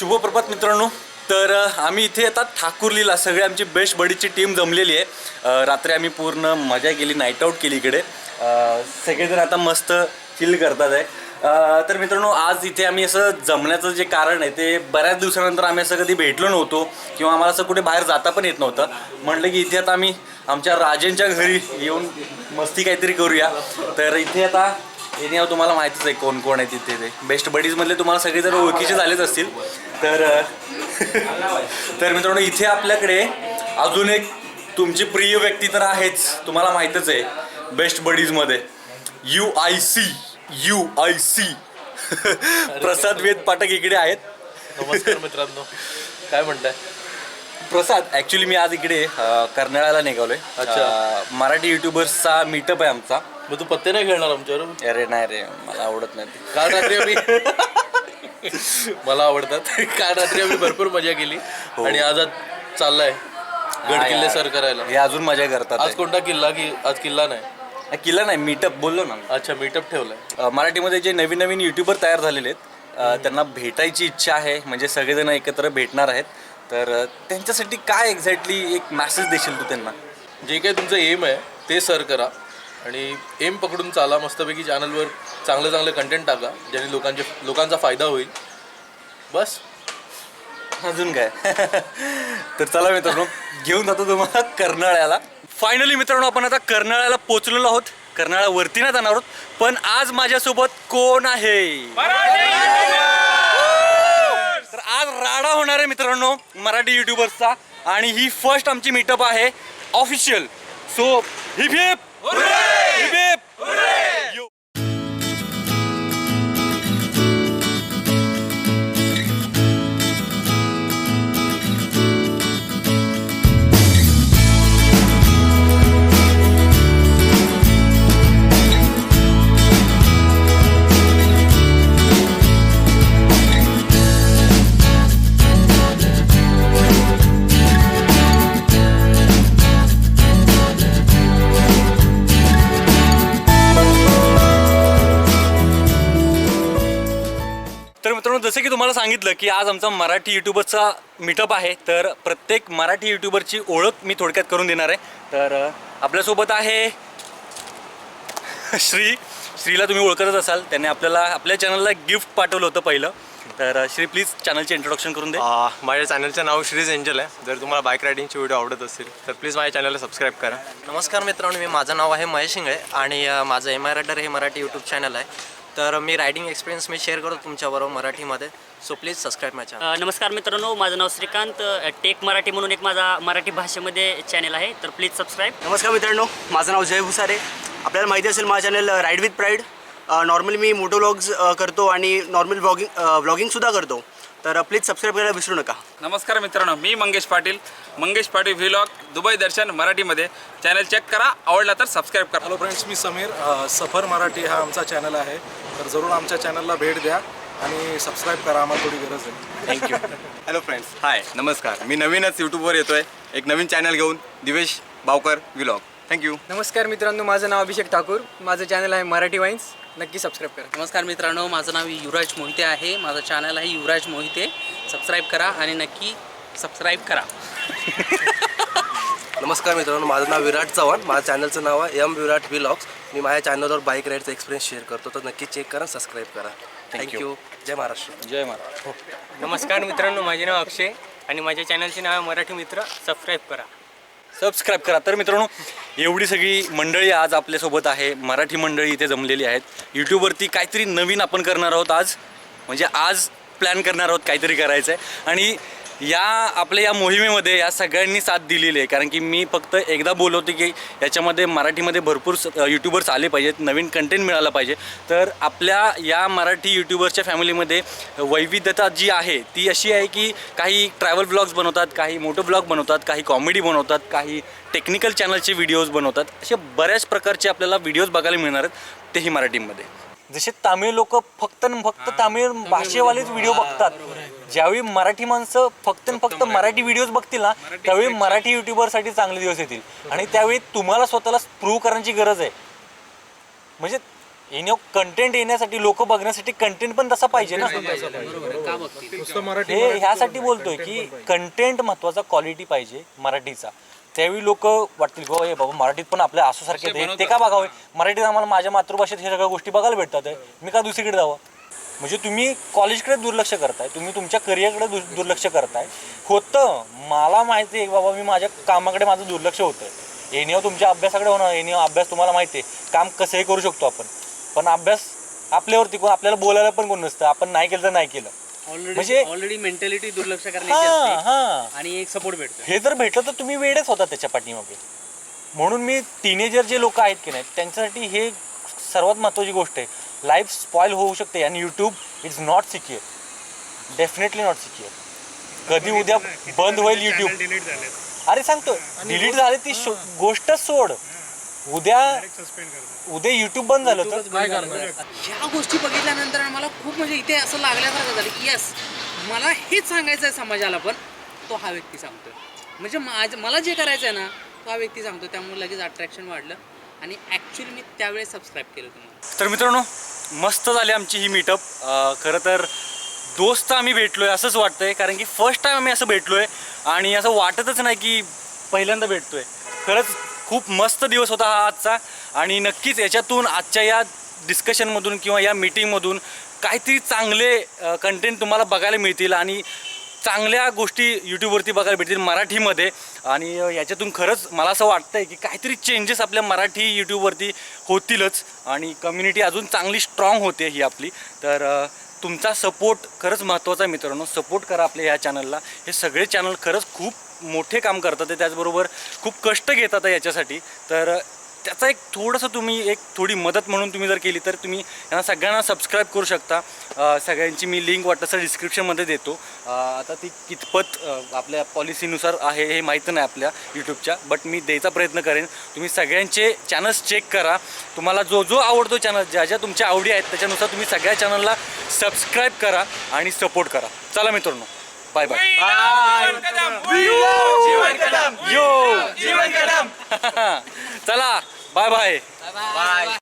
शुभप्रभात मित्रांनो. तर आम्ही इथे आता ठाकूरलीला सगळे आमची बेस्ट बडीची टीम जमलेली आहे. रात्री आम्ही पूर्ण मजा केली नाईट आऊट केली इकडे. सगळेजण आता मस्त चिल करतात आहे. तर मित्रांनो आज इथे आम्ही असं जमण्याचं जे कारण आहे ते बऱ्याच दिवसानंतर आम्ही असं कधी भेटलो नव्हतो किंवा आम्हाला असं कुठे बाहेर जाता पण येत नव्हतं. म्हटलं की इथे आता आम्ही आमच्या राजेंच्या घरी येऊन मस्ती काहीतरी करूया. तर इथे आता एनिहाव तुम्हाला माहितीच आहे कोण कोण आहे तिथे ते. बेस्ट बडीजमधले तुम्हाला सगळे जर ओळखीचे झालेच असतील तर तर मित्रांनो इथे आपल्याकडे अजून एक तुमची प्रिय व्यक्ती तर आहेच तुम्हाला माहीतच आहे best बडीजमध्ये U I C U I C Prasad Ved Pathak इकडे आहेत. नमस्कार मित्रांनो. काय म्हणताय? प्रसाद ॲक्च्युली मी आज इकडे कर्नाळ्याला निघालोय. अच्छा. अ, मराठी युट्यूबर्सचा मीटअप आहे आमचा. मग तू पत्ते नाही खेळणार आमच्यावर? अरे नाही रे मला आवडत नाही. ते. काल रात्री आम्ही मला आवडतात. काल रात्री आम्ही भरपूर मजा केली. हो. आणि आज आज चाललाय. गड किल्ले. सर करायला. हे अजून मजा करतात आज. कोणता किल्ला की आज किल्ला नाही? हा, किल्ला नाही मीटअप बोललो ना अच्छा मीटअप ठेवलाय. अ, मराठीमध्ये जे नवीन नवीन युट्यूबर तयार झालेले आहेत अ, त्यांना भेटायची इच्छा आहे. म्हणजे सगळेजण एकत्र भेटणार आहेत. तर अ, त्यांच्यासाठी काय एक्झॅक्टली एक मॅसेज देशील तू त्यांना? जे काही तुमचं एम आहे ते सर करा. आणि एम पकडून चाला मस्तपैकी चॅनलवर चांगलं चांगलं कंटेंट टाका ज्याने लोकांचे लोकांचा फायदा होईल. बस. अजून काय? तर चला मित्रांनो घेऊन जातो तुम्हाला कर्नाळ्याला. फायनली मित्रांनो आपण आता कर्नाळ्याला पोचलेलो आहोत. कर्नाळ्यावरती नाही जाणार आहोत पण आज माझ्यासोबत कोण आहे? तर आज राडा होणार आहे मित्रांनो मराठी युट्यूबर्सचा. आणि ही फर्स्ट आमची मीटअप आहे official so hip hip hip जसं की तुम्हाला सांगितलं की आज आमचा मराठी युट्यूबरचा मीटअप आहे तर प्रत्येक मराठी युट्यूबरची ओळख मी थोडक्यात करून देणार आहे. तर आपल्यासोबत आहे श्री श्रीला तुम्ही ओळखतच असाल. त्याने आपल्याला आपल्या चॅनलला गिफ्ट पाठवलं होतं पहिलं. तर श्री प्लीज चॅनलचे इंट्रोडक्शन करून दे. माझ्या चॅनलचं नाव श्रीज एंजल आहे. जर तुम्हाला बाईक रायडिंगचे व्हिडिओ आवडत असतील तर प्लीज माझ्या चॅनलला सबस्क्राईब करा. नमस्कार मित्रांनो मी माझं नाव आहे महेश शिंगळे आणि माझं एम आय रायडर हे मराठी यूट्यूब चॅनल आहे. तर मी रायडिंग एक्सपिरियन्स मी शेअर करतो तुमच्याबरोबर मराठीमध्ये. So please subscribe my channel uh, नमस्कार मित्रांनो माझं नाव श्रीकांत अ, टेक मराठी म्हणून एक माझा मराठी भाषेमध्ये चॅनल आहे तर प्लीज सबस्क्राईब नमस्कार मित्रांनो माझं नाव जय भुसारे. आपल्याला माहिती असेल माझं channel ride with pride normally me moto vlogs करतो आणि नॉर्मल व्लॉगिंग व्लॉगिंग करतो. तर प्लीज सबस्क्राईब करायला विसरू नका. नमस्कार मित्रांनो मी मंगेश पाटील. मंगेश पाटील व्हिलॉग दुबई दर्शन मराठीमध्ये. चॅनल चेक करा आवडला तर सबस्क्राईब करा. हॅलो फ्रेंड्स मी समीर. अ, सफर मराठी हा आमचा चॅनल आहे. तर जरूर आमच्या चॅनलला भेट द्या आणि सबस्क्राईब करा आम्हाला थोडी गरज आहे. थँक्यू हॅलो फ्रेंड्स हाय नमस्कार. मी नवीनच यूट्यूबवर येतो आहे एक नवीन चॅनल घेऊन दिवेश बावकर व्हिलॉग थँक्यू नमस्कार मित्रांनो माझं नाव अभिषेक ठाकूर. माझं चॅनल आहे मराठी वाईन्स. नक्की सबस्क्राईब करा. नमस्कार मित्रांनो माझं नाव युवराज मोहिते आहे. माझं चॅनल आहे युवराज मोहिते. सबस्क्राईब करा आणि नक्की सबस्क्राईब करा. नमस्कार मित्रांनो माझं नाव विराट चव्हाण. माझ्या चॅनलचं नाव आहे एम विराट व्लॉग्स मी माझ्या चॅनलवर बाईक राईडचा एक्सपिरियन्स शेअर करतो. तर नक्की चेक करा सबस्क्राईब करा. Thank you Jai Maharashtra. जय महाराज नमस्कार मित्रांनो माझे नाव अक्षय आणि माझ्या चॅनलचे नाव आहे मराठी मित्र. सबस्क्राईब करा. सबस्क्राईब करा. तर मित्रांनो एवढी सगळी मंडळी आज आपल्यासोबत आहे. मराठी मंडळी इथे जमलेली आहेत. यूट्यूबवरती काहीतरी नवीन आपण करणार आहोत आज. म्हणजे आज प्लॅन करणार आहोत काहीतरी करायचं आहे आणि या आपल्या या मोहिमेमध्ये या सगळ्यांनी साथ दिलेली आहे. कारण की मी फक्त एकदा बोलवते की याच्यामध्ये मराठीमध्ये भरपूर यूट्यूबर्स आले पाहिजेत नवीन कंटेंट मिळालं पाहिजे. तर आपल्या या मराठी यूट्यूबर्सच्या फॅमिलीमध्ये वैविध्यता जी आहे ती अशी आहे की काही ट्रॅव्हल ब्लॉग्स बनवतात काही मोटो ब्लॉग बनवतात काही कॉमेडी बनवतात काही टेक्निकल चॅनलचे व्हिडिओज बनवतात. असे बऱ्याच प्रकारचे आपल्याला व्हिडिओज बघायला मिळणार आहेत तेही मराठीमध्ये. जसे तामिळ लोक फक्त फक्त तामिळ भाषेवालेच व्हिडिओ बघतात. ज्यावेळी मराठी माणसं फक्त फक्त मराठी व्हिडिओज बघतील ना त्यावेळी मराठी युट्यूबरसाठी चांगले दिवस येतील. आणि त्यावेळी तुम्हाला स्वतःला प्रूव्ह करण्याची गरज आहे. म्हणजे येणे कंटेंट येण्यासाठी लोक बघण्यासाठी कंटेंट पण तसा पाहिजे ना. बरोबर आहे. का बघतील? नुसतं मराठी हे ह्यासाठी बोलतोय की. कंटेंट महत्त्वाचा क्वालिटी पाहिजे मराठीचा. त्यावेळी लोक वाटतील बाबा हे बाबा मराठीत पण आपल्या आसूसारखे. ते का बघावे? मराठीत आम्हाला माझ्या मातृभाषेत हे सगळ्या गोष्टी बघायला भेटतात. मी का दुसरीकडे जावं? म्हणजे तुम्ही कॉलेजकडे दुर्लक्ष करताय तुम्ही तुमच्या करिअरकडे दु दुर्लक्ष करताय. होतं मला माहिती आहे बाबा मी माझ्या कामाकडे माझं दुर्लक्ष होतं येणेव तुमच्या अभ्यासाकडे होणार येणेव अभ्यास तुम्हाला माहिती आहे. काम कसंही करू शकतो आपण. पण अभ्यास आपल्यावरती कोण आपल्याला बोलायला पण कोण नसतं. आपण नाही केलं तर नाही केलं. ऑलरेडी म्हणजे- ऑलरेडी मेंटॅलिटी दुर्लक्ष करण्याची आणि एक सपोर्ट भेटतो. हे जर भेटलं तर तुम्ही वेळेच होता त्याच्या पाठीमागे. म्हणून मी टीनेजर जे लोक आहेत की नाही त्यांच्यासाठी हे सर्वात महत्त्वाची गोष्ट आहे. लाईफ स्पॉईल होऊ शकते आणि YouTube is not secure definitely not secure कधी उद्या बंद होईल यूट्यूब अरे सांगतो डिलीट झाले ती शो- गोष्ट सोड. उद्या उद्या युट्यूब बंद झालं तर ह्या गोष्टी बघितल्यानंतर मला खूप म्हणजे इथे असं लागल्यासारखं झालं. की यस मला हेच सांगायचं आहे समाजाला पण तो हा व्यक्ती सांगतोय. म्हणजे माझं मला जे करायचं आहे ना तो हा व्यक्ती सांगतो त्यामुळे लगेच अट्रॅक्शन वाढलं. आणि ॲक्च्युली मी त्यावेळेस सबस्क्राईब केलं तुम्हाला. तर मित्रांनो मस्त झाली आमची ही मीटअप खरं तर दोस्त आम्ही भेटलो आहे असंच वाटतं आहे कारण की फर्स्ट टाईम आम्ही असं भेटलो आहे आणि असं वाटतच नाही की पहिल्यांदा भेटतो आहे खरंच खूप मस्त दिवस होता हा आजचा आणि नक्कीच याच्यातून आजच्या या डिस्कशनमधून किंवा या मीटिंगमधून काहीतरी चांगले कंटेंट तुम्हाला बघायला मिळतील आणि चांगल्या गोष्टी यूट्यूबवरती बघायला भेटतील मराठीमध्ये. आणि याच्यातून खरंच मला असं वाटतं आहे की काहीतरी चेंजेस आपल्या मराठी यूट्यूबवरती होतीलच आणि कम्युनिटी अजून चांगली स्ट्रॉंग होते ही आपली. तर तुमचा सपोर्ट खरंच महत्त्वाचा आहे मित्रांनो. सपोर्ट करा आपल्या ह्या चॅनलला हे सगळे चॅनल खरंच खूप मोठे काम करतात ते त्याचबरोबर खूप कष्ट घेतात याच्यासाठी. तर त्याचा एक थोडंसं तुम्ही एक थोडी मदत म्हणून तुम्ही जर केली तर तुम्ही यांना सगळ्यांना सबस्क्राईब करू शकता. सगळ्यांची मी लिंक वाटतं डिस्क्रिप्शनमध्ये देतो. आता ती कितपत आपल्या पॉलिसीनुसार आहे हे माहीत नाही आपल्या यूट्यूबच्या बट मी द्यायचा प्रयत्न करेन. तुम्ही सगळ्यांचे चॅनल्स चेक करा. तुम्हाला जो जो आवडतो चॅनल ज्या ज्या तुमच्या आवडी आहेत त्याच्यानुसार तुम्ही सगळ्या चॅनलला सबस्क्राईब करा आणि सपोर्ट करा. चला मित्रांनो. बाय बाय यो चला बाय बाय